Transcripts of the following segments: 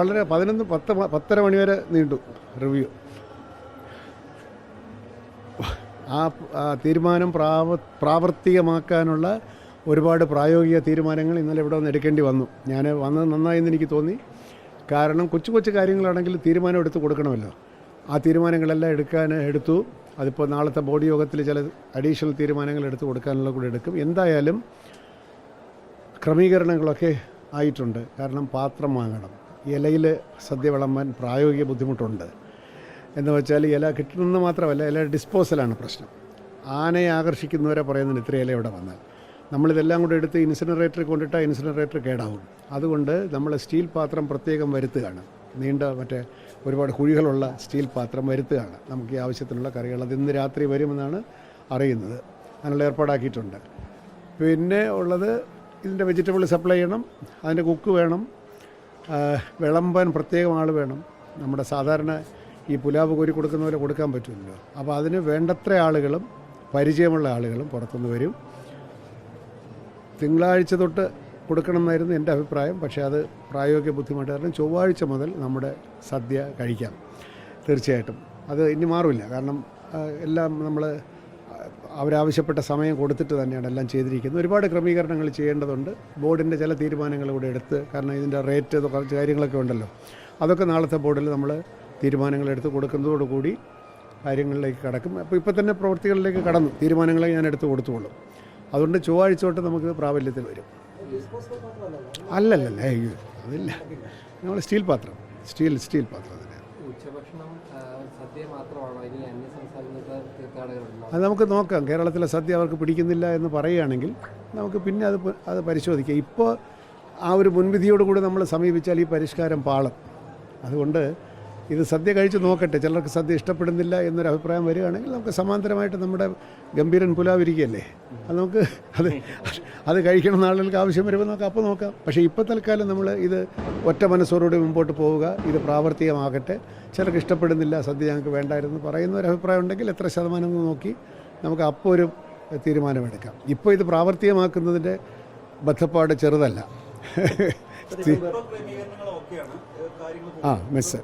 വളരെ പതിനൊന്ന് പത്ത് പത്തര മണി വരെ നീണ്ടു റിവ്യൂ. ആ തീരുമാനം പ്രാവ പ്രാവർത്തികമാക്കാനുള്ള ഒരുപാട് പ്രായോഗിക തീരുമാനങ്ങൾ ഇന്നലെ ഇവിടെ വന്ന് എടുക്കേണ്ടി വന്നു. ഞാൻ വന്നത് നന്നായെന്ന് എനിക്ക് തോന്നി. കാരണം കൊച്ചു കൊച്ചു കാര്യങ്ങളാണെങ്കിൽ തീരുമാനം എടുത്ത് കൊടുക്കണമല്ലോ. ആ തീരുമാനങ്ങളെല്ലാം എടുക്കാൻ എടുത്തു. അതിപ്പോൾ നാളത്തെ ബോഡി യോഗത്തിൽ ചില അഡീഷണൽ തീരുമാനങ്ങൾ എടുത്ത് കൊടുക്കാനുള്ള കൂടെ എടുക്കും. എന്തായാലും ക്രമീകരണങ്ങളൊക്കെ ആയിട്ടുണ്ട്. കാരണം പാത്രം വാങ്ങണം. ഇലയിൽ സദ്യ വിളമ്പാൻ പ്രായോഗിക ബുദ്ധിമുട്ടുണ്ട്. എന്ന് വെച്ചാൽ ഇല കിട്ടുന്നത് മാത്രമല്ല ഇല ഡിസ്പോസലാണ് പ്രശ്നം. ആനയെ ആകർഷിക്കുന്നവരെ പറയുന്നതിന് ഇത്ര ഇല ഇവിടെ വന്നാൽ. നമ്മളിതെല്ലാം കൂടെ എടുത്ത് ഇൻസിനറേറ്ററിൽ കൊണ്ടിട്ടാൽ ഇൻസിനറേറ്റർ കേടാവും. അതുകൊണ്ട് നമ്മൾ സ്റ്റീൽ പാത്രം പ്രത്യേകം വരുത്തുകയാണ്. നീണ്ട മറ്റേ ഒരുപാട് കുഴികളുള്ള സ്റ്റീൽ പാത്രം വരുത്തുകയാണ്. നമുക്ക് ഈ ആവശ്യത്തിനുള്ള കറികൾ അത് ഇന്ന് രാത്രി വരുമെന്നാണ് അറിയുന്നത്. അതിനുള്ള ഏർപ്പാടാക്കിയിട്ടുണ്ട്. പിന്നെ ഉള്ളത് ഇതിന്റെ വെജിറ്റബിൾ സപ്ലൈ ചെയ്യണം. അതിന്റെ കുക്ക് വേണം. വിളമ്പാൻ പ്രത്യേകം ആൾ വേണം. നമ്മുടെ സാധാരണ ഈ പുലാവ് കോരി കൊടുക്കുന്ന പോലെ കൊടുക്കാൻ പറ്റുമല്ലോ അപ്പോൾ അതിന് വേണ്ടത്ര ആളുകളും പരിചയമുള്ള ആളുകളും പുറത്തുനിന്ന് വരും. തിങ്കളാഴ്ച തൊട്ട് കൊടുക്കണമെന്നായിരുന്നു എന്റെ അഭിപ്രായം. പക്ഷേ അത് പ്രായോഗിക ബുദ്ധിമുട്ട് കാരണം ചൊവ്വാഴ്ച മുതൽ നമ്മുടെ സദ്യ കഴിക്കാം. തീർച്ചയായിട്ടും. അത് ഇനി മാറില്ല കാരണം എല്ലാം നമ്മൾ അവരാവശ്യപ്പെട്ട സമയം കൊടുത്തിട്ട് തന്നെയാണ് എല്ലാം ചെയ്തിരിക്കുന്നത്. ഒരുപാട് ക്രമീകരണങ്ങൾ ചെയ്യേണ്ടതുണ്ട്. ബോർഡിന്റെ ചില തീരുമാനങ്ങൾ കൂടെ എടുത്ത് കാരണം ഇതിന്റെ റേറ്റ് കുറച്ച് കാര്യങ്ങളൊക്കെ ഉണ്ടല്ലോ. അതൊക്കെ നാളത്തെ ബോർഡിൽ നമ്മൾ തീരുമാനങ്ങൾ എടുത്ത് കൊടുക്കുന്നതോടുകൂടി കാര്യങ്ങളിലേക്ക് കടക്കും. അപ്പോൾ ഇപ്പോൾ തന്നെ പ്രവൃത്തികളിലേക്ക് കടന്നു. തീരുമാനങ്ങളെ ഞാൻ എടുത്ത് കൊടുത്തുള്ളൂ അതുകൊണ്ട് ചൊവ്വാഴ്ച തൊട്ട് നമുക്ക് പ്രാബല്യത്തിൽ വരും. അല്ലല്ലല്ല അയ്യോ അതില്ല. നമ്മൾ സ്റ്റീൽ പാത്രം. സ്റ്റീൽ സ്റ്റീൽ പാത്രം. ഉച്ചഭക്ഷണം സദ്യ മാത്രമാണോ? അത് നമുക്ക് നോക്കാം. കേരളത്തിലെ സദ്യ അവർക്ക് പിടിക്കുന്നില്ല എന്ന് പറയുകയാണെങ്കിൽ നമുക്ക് പിന്നെ അത് അത് പരിശോധിക്കാം. ഇപ്പോൾ ആ ഒരു മുൻവിധിയോടുകൂടി നമ്മൾ സമീപിച്ചാൽ ഈ പരിഷ്കാരം പാളും. അതുകൊണ്ട് ഇത് സദ്യ കഴിച്ച് നോക്കട്ടെ. ചിലർക്ക് സദ്യ ഇഷ്ടപ്പെടുന്നില്ല എന്നൊരു അഭിപ്രായം വരികയാണെങ്കിൽ നമുക്ക് സമാന്തരമായിട്ട് നമ്മുടെ ഗംഭീരൻ പുലാവ് ഇരിക്കുകയല്ലേ? അത് നമുക്ക് അത് അത് കഴിക്കണം ആളുകൾക്ക് ആവശ്യം വരുമ്പോൾ നമുക്ക് അപ്പോൾ നോക്കാം. പക്ഷേ ഇപ്പോൾ തൽക്കാലം നമ്മൾ ഇത് ഒറ്റ മനസ്സോടുകൂടി മുമ്പോട്ട് പോവുക. ഇത് പ്രാവർത്തികമാകട്ടെ. ചിലർക്ക് ഇഷ്ടപ്പെടുന്നില്ല സദ്യ ഞങ്ങൾക്ക് വേണ്ടായിരുന്നു പറയുന്ന ഒരു അഭിപ്രായം ഉണ്ടെങ്കിൽ എത്ര ശതമാനം എന്ന് നോക്കി നമുക്ക് അപ്പോൾ ഒരു തീരുമാനമെടുക്കാം ഇപ്പോൾ ഇത് പ്രാവർത്തികമാക്കുന്നതിന്റെ ബദ്ധപ്പാട് ചെറുതല്ല. ആ മെസ്സ്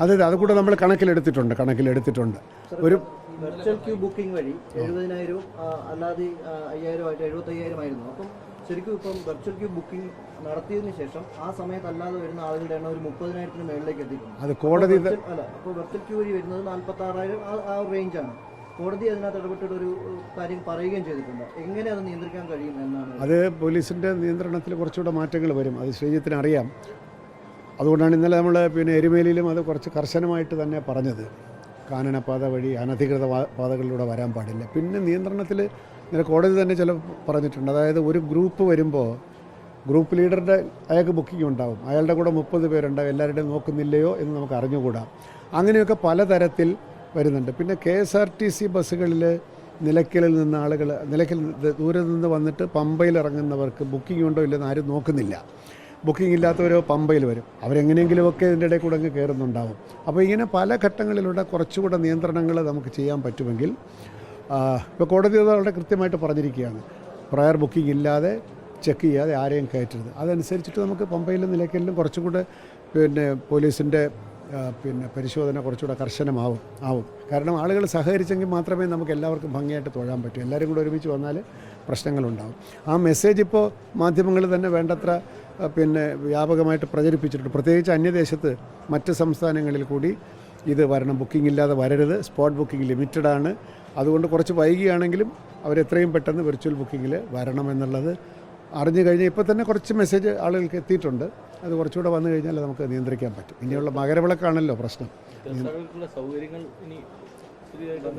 അതെ അതെ. അതുകൂടെ നമ്മൾ കണക്കിലെടുത്തിട്ടുണ്ട് കണക്കിലെടുത്തിട്ടുണ്ട്. ഒരു വെർച്വൽ ക്യൂ ബുക്കിംഗ് വഴി എഴുപതിനായിരവും അല്ലാതെ അയ്യായിരമായിട്ട് അപ്പം ശരിക്കും ഇപ്പം വെർച്വൽ ക്യൂ ബുക്കിംഗ് നടത്തിയതിന് ശേഷം ആ സമയത്ത് അല്ലാതെ വരുന്ന ആളുകളുടെ എണ്ണം ഒരു മുപ്പതിനായിരത്തിന് മേളിലേക്ക് എത്തിയിട്ടുണ്ട്. അത് കോടതി അല്ല അപ്പോൾ വെർച്വൽ ക്യൂ വഴി വരുന്നത് നാൽപ്പത്തി ആറായിരം ആ റേഞ്ചാണ് കോടതി അതിനകത്ത് ഇടപെട്ടിട്ട് ഒരു കാര്യം പറയുകയും ചെയ്തിട്ടുണ്ട്. എങ്ങനെ അത് നിയന്ത്രിക്കാൻ കഴിയും എന്നാണ് അത് പോലീസിന്റെ നിയന്ത്രണത്തിൽ കുറച്ചുകൂടെ മാറ്റങ്ങൾ വരും. അത് ശ്രീജിത്തിന് അറിയാം അതുകൊണ്ടാണ് ഇന്നലെ നമ്മൾ പിന്നെ എരുമേലിയിലും അത് കുറച്ച് കർശനമായിട്ട് തന്നെ പറഞ്ഞത്. കാനനപാത വഴി അനധികൃത പാതകളിലൂടെ വരാൻ പാടില്ല. പിന്നെ നിയന്ത്രണത്തിൽ ഇന്നലെ കോടതി തന്നെ ചില പറഞ്ഞിട്ടുണ്ട്. അതായത് ഒരു ഗ്രൂപ്പ് വരുമ്പോൾ ഗ്രൂപ്പ് ലീഡറുടെ അയാൾക്ക് ബുക്കിംഗ് ഉണ്ടാവും. അയാളുടെ കൂടെ മുപ്പത് പേരുണ്ടാവും. എല്ലാവരുടെയും നോക്കുന്നില്ലയോ എന്ന് നമുക്ക് അറിഞ്ഞുകൂടാ. അങ്ങനെയൊക്കെ പലതരത്തിൽ വരുന്നുണ്ട്. പിന്നെ K S R T C ബസ്സുകളിൽ നിലയ്ക്കലിൽ നിന്ന് ആളുകൾ നിലയ്ക്കൽ ദൂരെ നിന്ന് വന്നിട്ട് പമ്പയിൽ ഇറങ്ങുന്നവർക്ക് ബുക്കിംഗ് ഉണ്ടോ ഇല്ലെന്ന് ആരും നോക്കുന്നില്ല. ബുക്കിംഗ് ഇല്ലാത്തവരോ പമ്പയിൽ വരും. അവരെങ്ങനെയെങ്കിലുമൊക്കെ ഇതിന്റെ ഇടയിൽ കൂടെ അങ്ങ് കയറുന്നുണ്ടാവും. അപ്പോൾ ഇങ്ങനെ പല ഘട്ടങ്ങളിലൂടെ കുറച്ചുകൂടെ നിയന്ത്രണങ്ങൾ നമുക്ക് ചെയ്യാൻ പറ്റുമെങ്കിൽ ഇപ്പോൾ കോടതി വളരെ കൃത്യമായിട്ട് പറഞ്ഞിരിക്കുകയാണ്. പ്രയർ ബുക്കിംഗ് ഇല്ലാതെ ചെക്ക് ചെയ്യാതെ ആരെയും കയറ്റരുത്. അതനുസരിച്ചിട്ട് നമുക്ക് പമ്പയിലും നിലയ്ക്കലിലും കുറച്ചുകൂടെ പിന്നെ പോലീസിന്റെ പിന്നെ പരിശോധന കുറച്ചുകൂടെ കർശനമാവും ആവും. കാരണം ആളുകൾ സഹകരിച്ചെങ്കിൽ മാത്രമേ നമുക്ക് എല്ലാവർക്കും ഭംഗിയായിട്ട് തൊഴാൻ പറ്റൂ. എല്ലാവരും കൂടെ ഒരുമിച്ച് വന്നാൽ പ്രശ്നങ്ങളുണ്ടാവും. ആ മെസ്സേജ് ഇപ്പോൾ മാധ്യമങ്ങൾ തന്നെ വേണ്ടത്ര പിന്നെ വ്യാപകമായിട്ട് പ്രചരിപ്പിച്ചിട്ടുണ്ട്. പ്രത്യേകിച്ച് അന്യദേശത്ത് മറ്റ് സംസ്ഥാനങ്ങളിൽ കൂടി ഇത് വരണം. ബുക്കിംഗ് ഇല്ലാതെ വരരുത്. സ്പോട്ട് ബുക്കിംഗ് ലിമിറ്റഡ് ആണ്. അതുകൊണ്ട് കുറച്ച് വൈകിയാണെങ്കിലും അവരെത്രയും പെട്ടെന്ന് വെർച്വൽ ബുക്കിങ്ങിൽ വരണമെന്നുള്ളത് അറിഞ്ഞു കഴിഞ്ഞാൽ ഇപ്പോൾ തന്നെ കുറച്ച് മെസ്സേജ് ആളുകൾക്ക് എത്തിയിട്ടുണ്ട്. അത് കുറച്ചുകൂടെ വന്നു കഴിഞ്ഞാൽ നമുക്ക് നിയന്ത്രിക്കാൻ പറ്റും. ഇനിയുള്ള മകരവിളക്കാണല്ലോ പ്രശ്നം.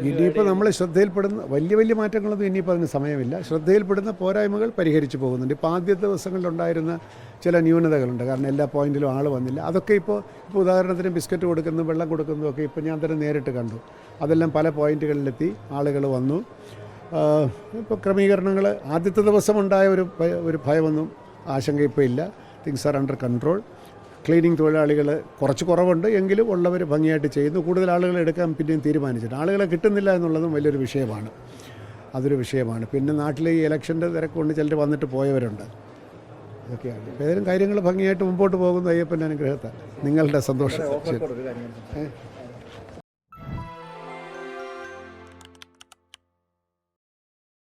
ഇനിയിപ്പോൾ നമ്മൾ ശ്രദ്ധയിൽപ്പെടുന്ന വലിയ വലിയ മാറ്റങ്ങളൊന്നും ഇനിയിപ്പോൾ അതിന് സമയമില്ല. ശ്രദ്ധയിൽപ്പെടുന്ന പോരായ്മകൾ പരിഹരിച്ചു പോകുന്നുണ്ട്. ഇപ്പോൾ ആദ്യ ദിവസങ്ങളിലുണ്ടായിരുന്ന ചില ന്യൂനതകളുണ്ട്. കാരണം എല്ലാ പോയിന്റിലും ആൾ വന്നില്ല. അതൊക്കെ ഇപ്പോൾ ഇപ്പോൾ ഉദാഹരണത്തിന് ബിസ്ക്കറ്റ് കൊടുക്കുന്നു വെള്ളം കൊടുക്കുന്നതും ഒക്കെ ഇപ്പോൾ ഞാൻ തന്നെ നേരിട്ട് കണ്ടു. അതെല്ലാം പല പോയിന്റുകളിലെത്തി ആളുകൾ വന്നു. ഇപ്പോൾ ക്രമീകരണങ്ങൾ ആദ്യത്തെ ദിവസം ഉണ്ടായ ഒരു ഒരു ഭയമൊന്നും ആശങ്ക ഇപ്പോൾ ഇല്ല. Things are under control cleaning തൊഴിലാളികൾ കുറച്ച് കുറവുണ്ട് എങ്കിലും ഉള്ളവർ ഭംഗിയായിട്ട് ചെയ്യുന്നു. കൂടുതൽ ആളുകളെ എടുക്കാൻ പിന്നെയും തീരുമാനിച്ചിട്ട് ആളുകളെ കിട്ടുന്നില്ല എന്നുള്ളതും വലിയൊരു വിഷയമാണ്. അതൊരു വിഷയമാണ്. പിന്നെ നാട്ടിലെ ഈ ഇലക്ഷന്റെ തിരക്കുകൊണ്ട് ചിലർ വന്നിട്ട് പോയവരുണ്ട്. ഇതൊക്കെയാണ്. ഏതെങ്കിലും കാര്യങ്ങൾ ഭംഗിയായിട്ട് മുമ്പോട്ട് പോകുന്ന അയ്യപ്പന്റെ അനുഗ്രഹത്താണ് നിങ്ങളുടെ സന്തോഷം